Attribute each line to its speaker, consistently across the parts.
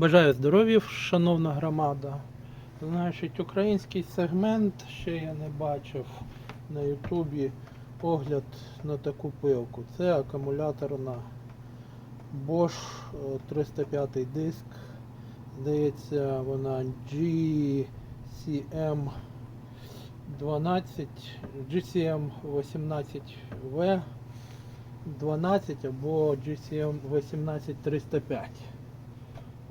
Speaker 1: Бажаю здоров'я, шановна громада. Значить, український сегмент ще я не бачив на Ютубі огляд на таку пилку. Це акумуляторна Bosch е, 305 диск. Здається, вона GCM 12, GCM 18V 12 або GCM 18305.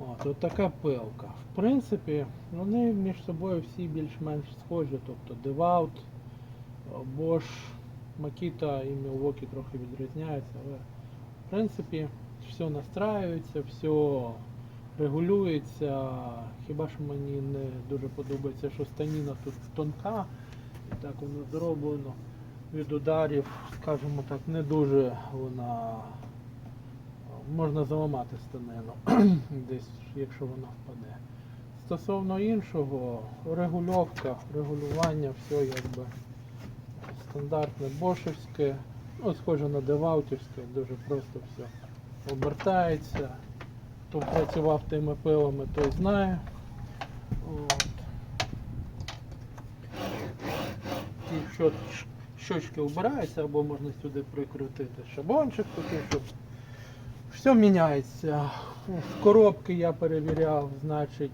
Speaker 1: От, от така пилка. В принципі, вони між собою всі більш-менш схожі. Тобто DeWalt, Bosch, Makita і Milwaukee трохи відрізняються, але в принципі все настраюється, все регулюється. Хіба що мені не дуже подобається, що станіна тут тонка, і так воно зроблено від ударів, скажімо так, не дуже вона можна заламати станину десь, якщо вона впаде. Стосовно іншого, регульовка, регулювання, все якби стандартне бошевське, ну, схоже на деваутівське, дуже просто все обертається. Хто працював тими пилами, той знає. От. Ті щочки вбираються, або можна сюди прикрутити шабончик такий, щоб все міняється. В коробки я перевіряв, значить,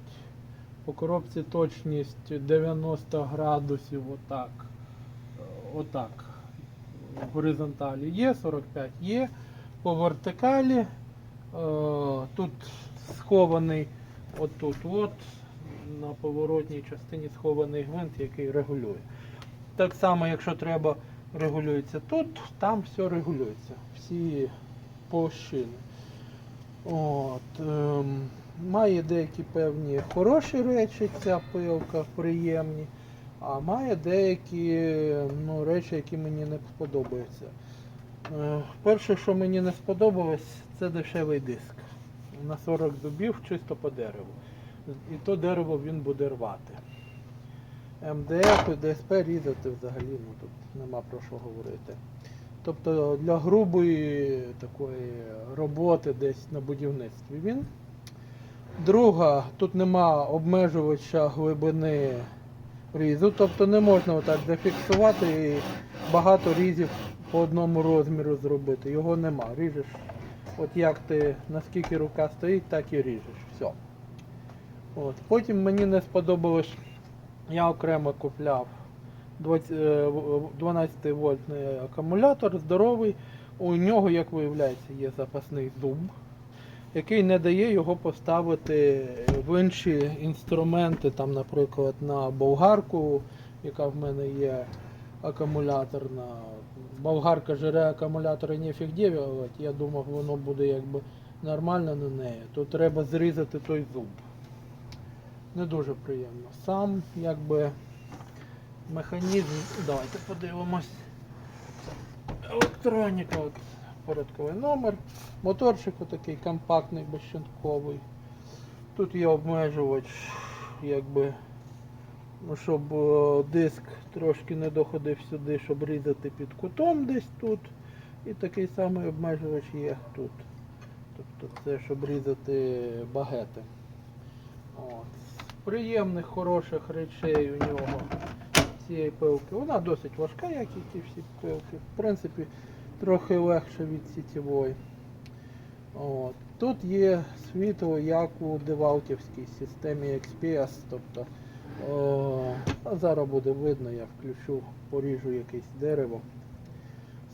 Speaker 1: по коробці точність 90 градусів отак. Отак. В горизонталі є, 45 є. По вертикалі е, тут схований отут от на поворотній частині схований гвинт, який регулює. Так само, якщо треба, регулюється тут, там все регулюється. Всі площини. От, ем, має деякі певні хороші речі, ця пилка, приємні, а має деякі ну, речі, які мені не сподобаються. Е, перше, що мені не сподобалось, це дешевий диск. На 40 зубів чисто по дереву. І то дерево він буде рвати. МДФ і ДСП різати взагалі ну, тут нема про що говорити. Тобто для грубої такої роботи десь на будівництві він. Друга, тут нема обмежувача глибини різу, тобто не можна отак зафіксувати і багато різів по одному розміру зробити. Його нема. Ріжеш, от як ти, наскільки рука стоїть, так і ріжеш. Все. От. Потім мені не сподобалось, я окремо купляв 20, 12 вольтний акумулятор, здоровий. У нього, як виявляється, є запасний зуб, який не дає його поставити в інші інструменти, там, наприклад, на болгарку, яка в мене є акумуляторна. Болгарка жере акумулятори нефіг ділять, я думав, воно буде якби нормально на неї. Тут треба зрізати той зуб. Не дуже приємно. Сам якби механізм. Давайте подивимось. Електроніка, от, порядковий номер. Моторчик отакий компактний, безщитковий. Тут є обмежувач, якби, щоб е, диск трошки не доходив сюди, щоб різати під кутом десь тут. І такий самий обмежувач є тут. Тобто це щоб різати багети. От. Приємних, хороших речей у нього цієї пилки. Вона досить важка, як і ті всі пилки. В принципі, трохи легше від сітєвої. От. Тут є світло, як у девалтівській системі XPS. Тобто, о, зараз буде видно, я включу, поріжу якесь дерево.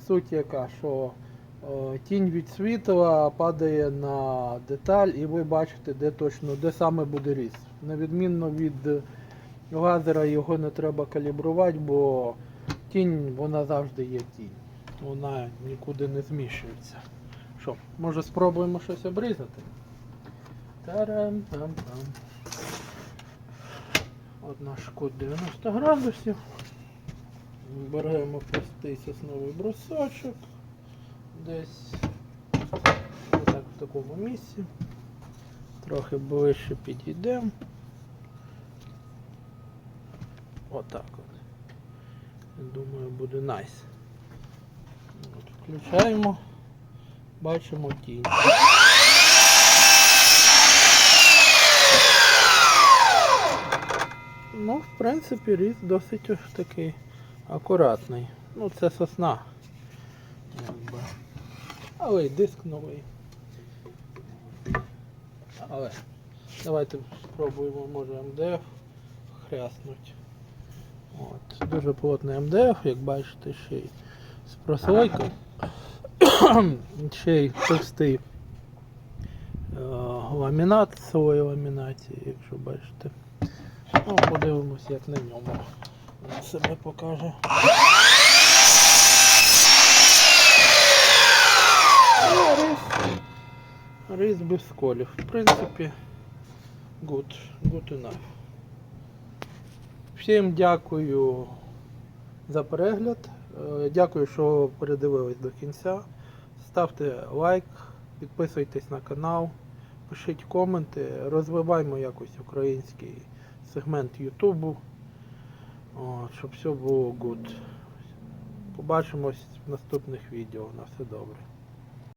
Speaker 1: Суть яка, що о, тінь від світла падає на деталь і ви бачите, де точно, де саме буде різ. На відмінно від лазера його не треба калібрувати, бо тінь вона завжди є тінь. Вона нікуди не зміщується. Що, може спробуємо щось обрізати? Тарам-там-там. От наш кут 90 градусів. Беремо простий сосновий брусочок. Десь отак в такому місці. Трохи ближче підійдемо. Отак от. Думаю, буде найс. От, Включаємо, бачимо тінь. Ну, в принципі, ріс досить ось такий акуратний. Ну це сосна. Якби. Але й диск новий. Але давайте спробуємо, може МДФ хряснуть. Дуже плотний МДФ, як бачите, ще й з прослойкою. ще й товстий е, ламінат своєї ламінації, якщо бачите. Ну, подивимось, як на ньому він себе покаже. Ну, рис. Рис без колів. В принципі, good. Good enough. Всім дякую за перегляд. Е, Дякую, що передивились до кінця. Ставте лайк, підписуйтесь на канал, пишіть коменти, розвиваємо якось український сегмент Ютубу, щоб все було good. Побачимось в наступних відео. На все добре.